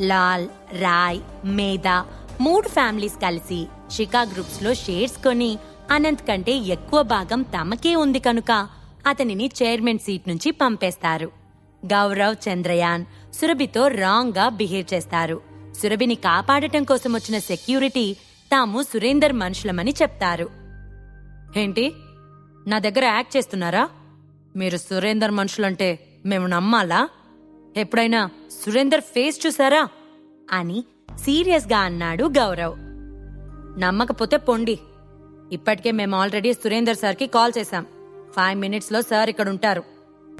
లాల్ రాయ్ మేధా మూడు ఫ్యామిలీస్ కలిసి షికా గ్రూప్స్లో షేర్స్ కొని అనంత్ కంటే ఎక్కువ భాగం తమకే ఉంది కనుక అతనిని చైర్మన్ సీట్ నుంచి పంపేస్తారు. గౌరవ్ చంద్రయాన్ సురభితో రాంగ్గా బిహేవ్ చేస్తారు. సురభిని కాపాడటం కోసం వచ్చిన సెక్యూరిటీ తాము సురేందర్ మనుషులమని చెప్తారు. ఏంటి? నా దగ్గర యాక్ట్ చేస్తున్నారా? మీరు సురేందర్ మనుషులంటే మేము నమ్మాలా? ఎప్పుడైనా సురేందర్ ఫేస్ చూసారా? అని సీరియస్గా అన్నాడు గౌరవ్. నమ్మకపోతే పొండి. ఇప్పటికే మేము ఆల్రెడీ సురేందర్ సార్కి కాల్ చేశాం. ఫైవ్ మినిట్స్లో సార్ ఇక్కడ ఉంటారు.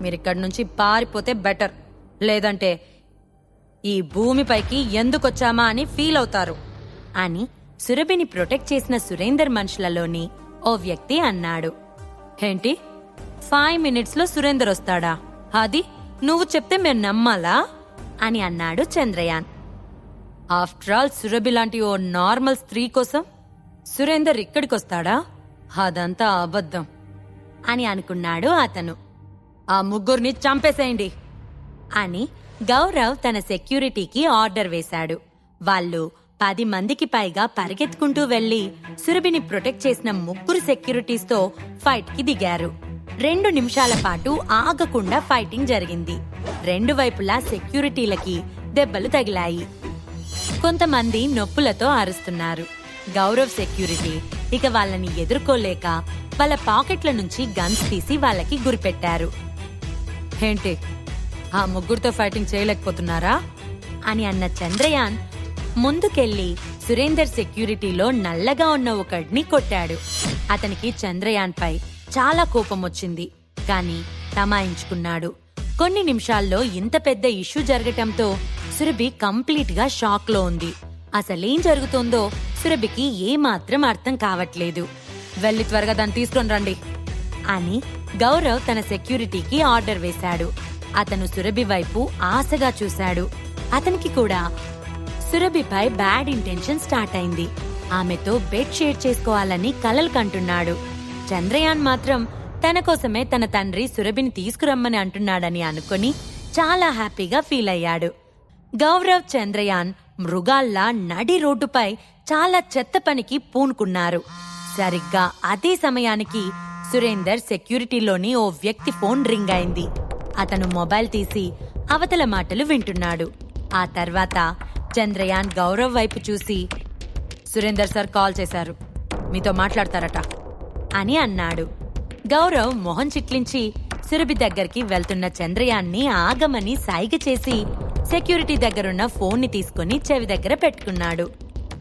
మీరు ఇక్కడి నుంచి పారిపోతే బెటర్. లేదంటే ఈ భూమిపైకి ఎందుకొచ్చామా అని ఫీల్ అవుతారు. అని సురభిని ప్రొటెక్ట్ చేసిన సురేందర్ మనుషులలోని ఓ వ్యక్తి అన్నాడు. ఏంటి? ఫైవ్ మినిట్స్లో సురేందర్ వస్తాడా? అది నువ్వు చెప్తే మేము నమ్మాలా? అని అన్నాడు చంద్రయాన్. ఆఫ్టర్ ఆల్ సురభి లాంటి ఓ నార్మల్ స్త్రీ కోసం సురేందర్ ఇక్కడికొస్తాడా? అదంతా అబద్ధం అని అనుకున్నాడు అతను. ఆ ముగ్గురిని చంపేసేయండి అని గౌరవ్ తన సెక్యూరిటీకి ఆర్డర్ వేశాడు. వాళ్ళు పది మందికి పైగా పరిగెత్తుకుంటూ వెళ్ళి సురభిని ప్రొటెక్ట్ చేసిన ముగ్గురు సెక్యూరిటీస్తో ఫైట్కి దిగారు. రెండు నిమిషాల పాటు ఆగకుండా ఫైటింగ్ జరిగింది. రెండు వైపులా సెక్యూరిటీలకి దెబ్బలు తగిలాయి. కొంతమంది నొప్పులతో అరుస్తున్నారు. గౌరవ్ సెక్యూరిటీ ఇక వాళ్ళని ఎదుర్కోలేక వాళ్ళ పాకెట్ల నుంచి గన్స్ తీసి వాళ్ళకి గురిపెట్టారు. ఏంటి? ఆ ముగ్గురితో ఫైటింగ్ చేయలేకపోతున్నారా? అని అన్న చంద్రయాన్ ముందుకెళ్ళి సురేందర్ సెక్యూరిటీలో నల్లగా ఉన్న ఒకడిని కొట్టాడు. అతనికి చంద్రయాన్ పై చాలా కోపం వచ్చింది. కాని తమాయించుకున్నాడు. కొన్ని నిమిషాల్లో ఇంత పెద్ద ఇష్యూ జరగటంతో సురభి కంప్లీట్గా షాక్లో ఉంది. అసలేం జరుగుతోందో సురభికి ఏమాత్రం అర్థం కావట్లేదు. వెళ్ళి త్వరగా దాన్ని తీసుకొని రండి అని గౌరవ్ తన సెక్యూరిటీకి ఆర్డర్ వేశాడు. అతను సురభి వైపు ఆశగా చూశాడు. అతనికి కూడా సురభిపై బ్యాడ్ ఇంటెన్షన్ స్టార్ట్ అయింది. ఆమెతో బెడ్ షేర్ చేసుకోవాలని కలలు కంటున్నాడు. చంద్రయాన్ మాత్రం తన కోసమే తన తండ్రి సురభిని తీసుకురమ్మని అంటున్నాడని అనుకుని చాలా హ్యాపీగా ఫీల్ అయ్యాడు. గౌరవ్ చంద్రయాన్ మృగాల్లా నడి రోడ్డుపై చాలా చెత్త పనికి పూనుకున్నారు. సరిగ్గా అదే సమయానికి సురేందర్ సెక్యూరిటీలోని ఓ వ్యక్తి ఫోన్ రింగ్ అయింది. అతను మొబైల్ తీసి అవతల మాటలు వింటున్నాడు. ఆ తర్వాత చంద్రయాన్ గౌరవ్ వైపు చూసి సురేందర్ సార్ కాల్ చేశారు. మీతో మాట్లాడతారట. అని అన్నాడు. గౌరవ్ మొహం చిట్లించి సురభి దగ్గరికి వెళ్తున్న చంద్రయాన్ని ఆగమని సైగ చేసి సెక్యూరిటీ దగ్గరున్న ఫోన్ని తీసుకుని చెవి దగ్గర పెట్టుకున్నాడు.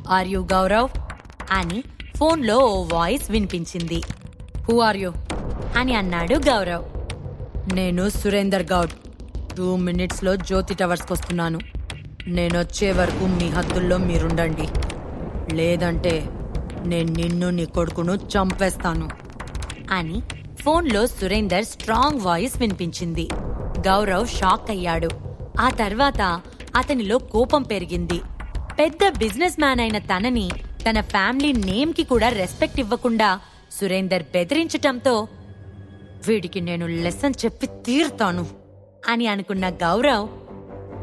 Are you Gaurav? అని ఫోన్లో ఓ వాయిస్ వినిపించింది. హూ ఆర్ యు అని అన్నాడు గౌరవ్. నేను సురేందర్ గౌడ్. టూ మినిట్స్లో జ్యోతి టవర్స్కి వస్తున్నాను. నేనొచ్చే వరకు మీ హద్దుల్లో మీరుండండి. లేదంటే నేను నిన్ను నీ కొడుకును చంపేస్తాను. అని ఫోన్లో సురేందర్ స్ట్రాంగ్ వాయిస్ వినిపించింది. గౌరవ్ షాక్ అయ్యాడు. ఆ తర్వాత అతనిలో కోపం పెరిగింది. పెద్ద బిజినెస్ మ్యాన్ అయిన తనని తన ఫ్యామిలీ నేమ్కి కూడా రెస్పెక్ట్ ఇవ్వకుండా సురేందర్ బెదిరించటంతో వీడికి నేను లెసన్ చెప్పి తీరుతాను అని అనుకున్న గౌరవ్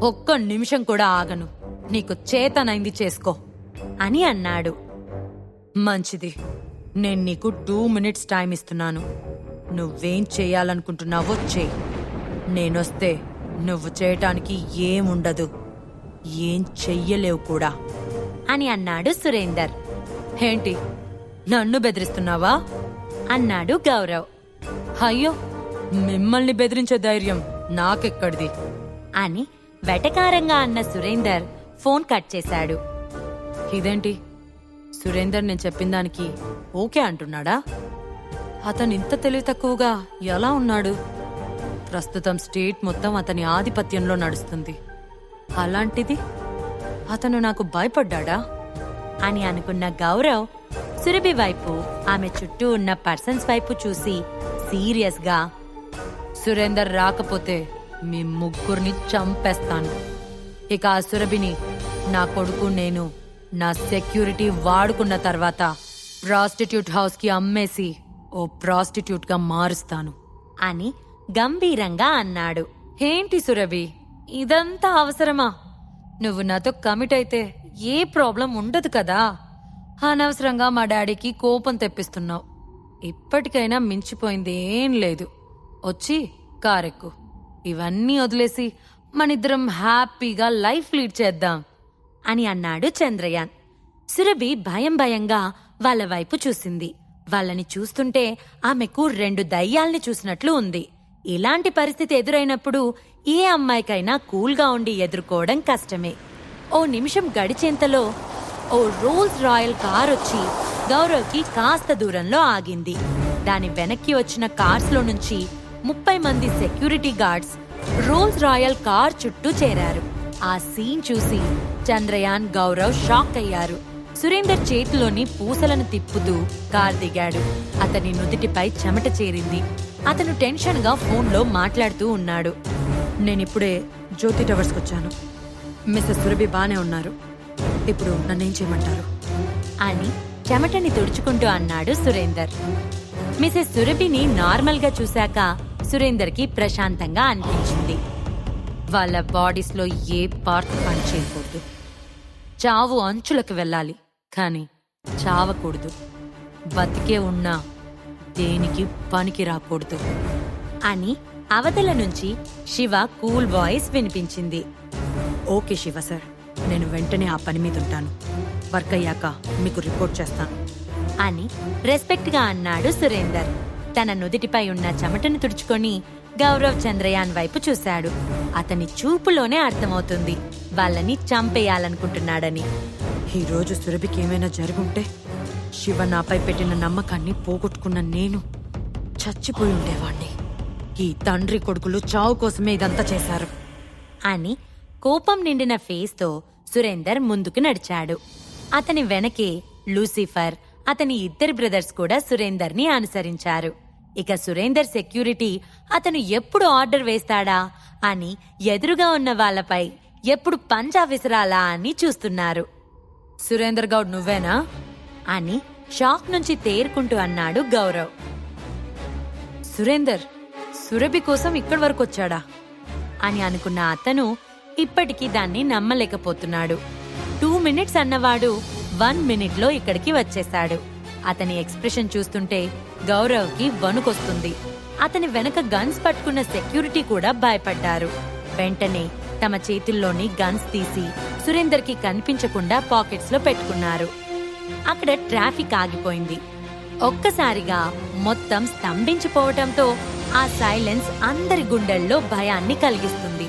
ఒక్క నిమిషం కూడా ఆగను. నీకు చేతనైంది చేసుకో అని అన్నాడు. మంచిది. నేను నీకు టూ మినిట్స్ టైం ఇస్తున్నాను. నువ్వేం చేయాలనుకుంటున్నావో చేయి. నేనొస్తే నువ్వు చేయటానికి ఏముండదు. ఏం చెయ్యలేవు కూడా. అని అన్నాడు సురేందర్. ఏంటి? నన్ను బెదిరిస్తున్నావా? అన్నాడు గౌరవ్. అయ్యో! మిమ్మల్ని బెదిరించే ధైర్యం నాకెక్కడిది? అని వెటకారంగా అన్న సురేందర్ ఫోన్ కట్ చేశాడు. ఇదేంటి? సురేందర్ నేను చెప్పిన దానికి ఓకే అంటున్నాడా? అతను ఇంత తెలివి తక్కువగా ఎలా ఉన్నాడు? ప్రస్తుతం స్టేట్ మొత్తం అతని ఆధిపత్యంలో నడుస్తుంది. అలాంటిది అతను నాకు భయపడ్డా అని అనుకున్న గౌరవ్ సురభి వైపు ఆమె చుట్టూ ఉన్న పర్సన్స్ వైపు చూసి సీరియస్గా సురేందర్ రాకపోతే మీ ముగ్గురిని చంపేస్తాను. ఇక ఆ సురభిని నా కొడుకు నేను నా సెక్యూరిటీ వాడుకున్న తర్వాత ప్రాస్టిట్యూట్ హౌస్కి అమ్మేసి ఓ ప్రాస్టిట్యూట్గా మారుస్తాను. అని గంభీరంగా అన్నాడు. ఏంటి సురభి? ఇదంతా అవసరమా? నువ్వు నాతో కమిట్ అయితే ఏ ప్రాబ్లం ఉండదు కదా? అనవసరంగా మా డాడీకి కోపం తెప్పిస్తున్నావు. ఇప్పటికైనా మించిపోయింది ఏం లేదు. వచ్చి కారెక్కు. ఇవన్నీ వదిలేసి మనిద్దరం హ్యాపీగా లైఫ్ లీడ్ చేద్దాం. అని అన్నాడు చంద్రయాన్. సురభి భయం భయంగా వాళ్ళ వైపు చూసింది. వాళ్ళని చూస్తుంటే ఆమెకు రెండు దయ్యాల్ని చూసినట్లు ఉంది. ఇలాంటి పరిస్థితి ఎదురైనప్పుడు ఏ అమ్మాయికైనా కూల్గా ఉండి ఎదుర్కోవడం కష్టమే. ఓ నిమిషం గడిచేంతలో ఓ రోల్స్ రాయల్ కార్ వచ్చి గౌరవ్కి కాస్త దూరంలో ఆగింది. దాని వెనక్కి వచ్చిన కార్స్లో నుంచి ముప్పై మంది security guards Rolls Royce car చుట్టూ చేరారు. ఆ సీన్ చూసి చంద్రయాన్ గౌరవ్ షాక్ అయ్యారు. సురేందర్ చేతిలోని పూసలను తిప్పుతూ కార్ దిగాడు. అతని నుదిటిపై చెమట చేరింది. అతను టెన్షన్గా ఫోన్లో మాట్లాడుతూ ఉన్నాడు. నేనిప్పుడే జ్యోతి టవర్స్కి వచ్చాను. మిస్సెస్ సురభి బానే ఉన్నారు. ఇప్పుడు నన్నేం చేయమంటారు? అని చెమటని తుడుచుకుంటూ అన్నాడు సురేందర్. మిసెస్ సురభిని నార్మల్గా చూశాక సురేందర్కి ప్రశాంతంగా అనిపించింది. వాళ్ళ బాడీస్లో ఏ పార్ట్ పని చేయకూడదు చావు అంచులకు వెళ్ళాలి కానీ చావకూడదు. బతికే ఉన్నా దేనికి పనికి రాకూడదు. అని అవతల నుంచి శివ కూల్ వాయిస్ వినిపించింది. ఓకే శివ సార్ నేను వెంటనే ఆ పని మీద ఉంటాను. వర్క్ అయ్యాక మీకు రిపోర్ట్ చేస్తాను. అని రెస్పెక్ట్గా అన్నాడు సురేందర్. తన నుదిటిపై ఉన్న చెమటను తుడుచుకొని గౌరవ్ చంద్రయాన్ వైపు చూశాడు. అతని చూపులోనే అర్థమవుతుంది. వాళ్ళని చంపేయాలనుకుంటున్నాడని. ఈ రోజు సురభికి ఏమైనా జరుగుంటే శివ నాపై పెట్టిన నమ్మకాన్ని పోగొట్టుకున్న నేను చచ్చిపోయి ఉండేవాణ్ణి. ఈ తండ్రి కొడుకులు చావు కోసమే ఇదంతా చేశారు. అని కోపం నిండిన ఫేస్తో సురేందర్ ముందుకు నడిచాడు. అతని వెనకే లూసిఫర్ అతని ఇద్దరి బ్రదర్స్ కూడా సురేందర్ని అనుసరించారు. ఇక సురేందర్ సెక్యూరిటీ అతను ఎప్పుడు ఆర్డర్ వేస్తాడా? అని ఎదురుగా ఉన్న వాళ్ళపై ఎప్పుడు పంజా విసరాలా అని చూస్తున్నారు. సురేందర్ గౌడ్ నువ్వేనా? అని షాక్ నుంచి తేరుకుంటూ అన్నాడు గౌరవ్. సురేందర్ సురభి కోసం ఇక్కడి వరకు వచ్చాడా? అని అనుకున్న అతను ఇప్పటికీ దాన్ని నమ్మలేకపోతున్నాడు. టూ మినిట్స్ అన్నవాడు వన్ మినిట్లో ఇక్కడికి వచ్చేశాడు. అతని ఎక్స్ప్రెషన్ చూస్తుంటే గౌరవ్కి వణుకొస్తుంది. అతని వెనక గన్స్ పట్టుకున్న సెక్యూరిటీ కూడా భయపడ్డారు. వెంటనే తమ చేతుల్లోని గన్స్ తీసి సురేందర్కి కనిపించకుండా పాకెట్స్లో పెట్టుకున్నారు. అక్కడ ట్రాఫిక్ ఆగిపోయింది. ఒక్కసారిగా మొత్తం స్తంభించిపోవటంతో ఆ సైలెన్స్ అందరి గుండెల్లో భయాన్ని కలిగిస్తుంది.